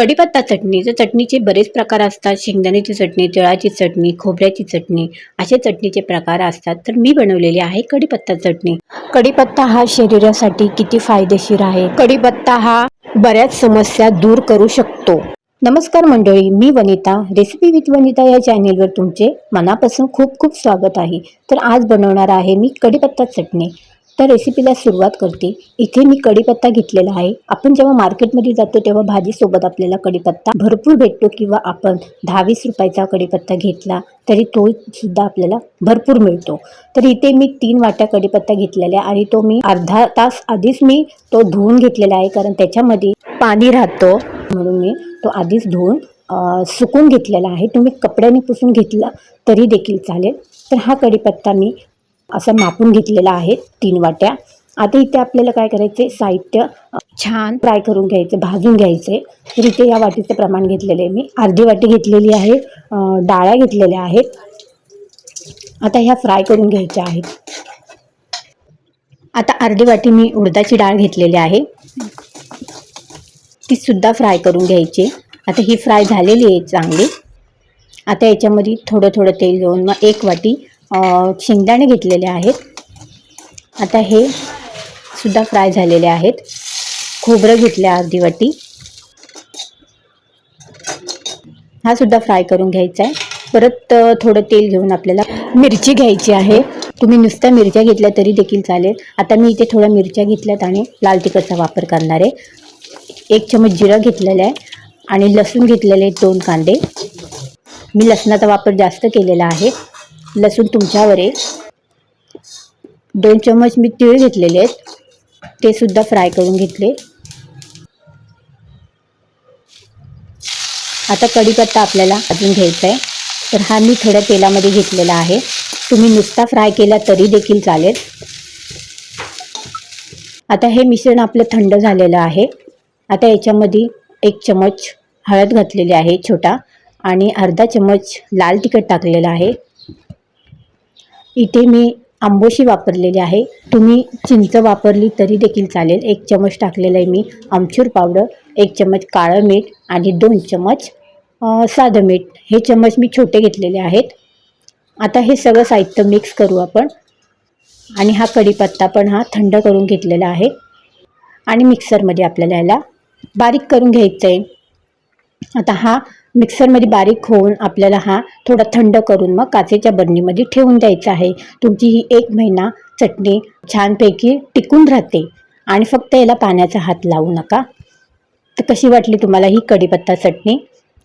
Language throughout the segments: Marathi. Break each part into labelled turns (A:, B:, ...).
A: कढीपत्ता चटणी तर चटणीचे बरेच प्रकार असतात शेंगदाण्याची चटणी तिळाची चटणी खोबऱ्याची चटणी असे चटणीचे प्रकार असतात तर मी बनवलेली आहे कढीपत्ता चटणी. कढीपत्ता हा शरीरासाठी किती फायदेशीर आहे? कढीपत्ता हा बऱ्याच समस्या दूर करू शकतो. नमस्कार मंडळी मी वनिता रेसिपी विथ वनिता या चॅनेलवर तुमचे मनापासून खूप खूप स्वागत आहे. तर आज बनवणार आहे मी कढीपत्ता चटणी. तर रेसिपीला सुरुवात करते. इथे मी कढीपत्ता घेतलेला आहे. आपण जेव्हा मार्केटमध्ये जातो तेव्हा भाजीसोबत आपल्याला कढीपत्ता भरपूर भेटतो किंवा आपण दहा वीस रुपयाचा कढीपत्ता घेतला तरी तो सुद्धा आपल्याला भरपूर मिळतो. तर इथे मी तीन वाट्या कढीपत्ता घेतलेल्या आहे आणि तो मी अर्धा तास आधीच मी तो धुवून घेतलेला आहे. कारण त्याच्यामध्ये पाणी राहतं. म्हणून मी तो आधीच धुवून सुकून घेतलेला आहे. तुम्ही कपड्याने पुसून घेतला तरी देखील चालेल. तर हा कढीपत्ता मी असं मापून घेतलेला आहे तीन वाट्या. आता इथे आपल्याला काय करायचे साहित्य छान. फ्राय करून घ्यायचे भाजून घ्यायचे. तर इथे या वाटीचं प्रमाण घेतलेलं आहे मी. अर्धी वाटी घेतलेली आहे डाळ्या घेतलेल्या आहेत. आता ह्या फ्राय करून घ्यायच्या आहेत. आता अर्धी वाटी मी उडदाची डाळ घेतलेली आहे. ती सुद्धा फ्राय करून घ्यायची. आता ही फ्राय झालेली आहे चांगली. आता याच्यामध्ये थोडं थोडं तेल घेऊन मग एक वाटी शेंगदाणे घेतलेले आहेत. आता हे सुद्धा फ्राय झालेले आहेत. खोबरं घेतलं अर्धी वाटी. हा सुद्धा फ्राय करून घ्यायचा आहे. परत थोडं तेल घेऊन आपल्याला मिरची घ्यायची आहे. तुम्ही नुसत्या मिरच्या घेतल्या तरी देखील चालेल. आता मी इथे थोड्या मिरच्या घेतल्यात आणि लाल तिखटचा वापर करणार आहे. एक चमच जिरं घेतलेलं आहे आणि लसूण घेतलेले आहेत दोन कांदे. मी लसणाचा वापर जास्त केलेला आहे. लसूण तुमच्यावर. आहे दोन चम्मच मी तीळ घेतलेले आहेत. ते सुद्धा फ्राय करून घेतले. आता कढीपत्ता आपल्याला अजून घ्यायचा आहे तर हा मी थोड्या तेलामध्ये घेतलेला आहे. तुम्ही नुसता फ्राय केला तरी देखील चालेल. आता हे मिश्रण आपलं थंड झालेलं आहे. आता याच्यामध्ये एक चमच हळद घातलेली आहे छोटा. आणि अर्धा चमच लाल तिखट टाकलेलं आहे. इथे मी आंबोशी वापरलेली आहे. तुम्ही चिंच वापरली तरी देखील चालेल. एक चमच टाकलेलं आहे मी. आमचूर पावडर एक चमच काळं मीठ आणि दोन चमच साधं मीठ. हे चमच मी छोटे घेतलेले आहेत. आता हे सगळं साहित्य मिक्स करू आपण. आणि हा कढीपत्ता पण हा थंड करून घेतलेला आहे. आणि मिक्सरमध्ये आपल्याला याला बारीक करून घ्यायचं आहे आता हा मिक्सरमध्ये बारीक होऊन आपल्याला हा थोडा थंड करून मग काचेच्या बरणीमध्ये ठेवून द्यायचा आहे. तुमची ही एक महिना चटणी छानपैकी टिकून राहते. आणि फक्त याला पाण्याचा हात लावू नका. तर कशी वाटली तुम्हाला ही कढीपत्ता चटणी?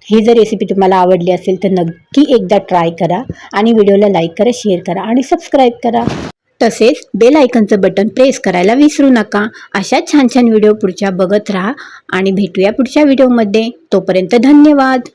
A: ही जर रेसिपी तुम्हाला आवडली असेल तर नक्की एकदा ट्राय करा आणि व्हिडिओला लाईक करा शेअर करा आणि सबस्क्राईब करा. तसेच बेल आयकनचं बटन प्रेस करायला विसरू नका. अशा छान छान व्हिडिओ पुढच्या बघत राहा आणि भेटूया पुढच्या व्हिडिओमध्ये तोपर्यंत धन्यवाद.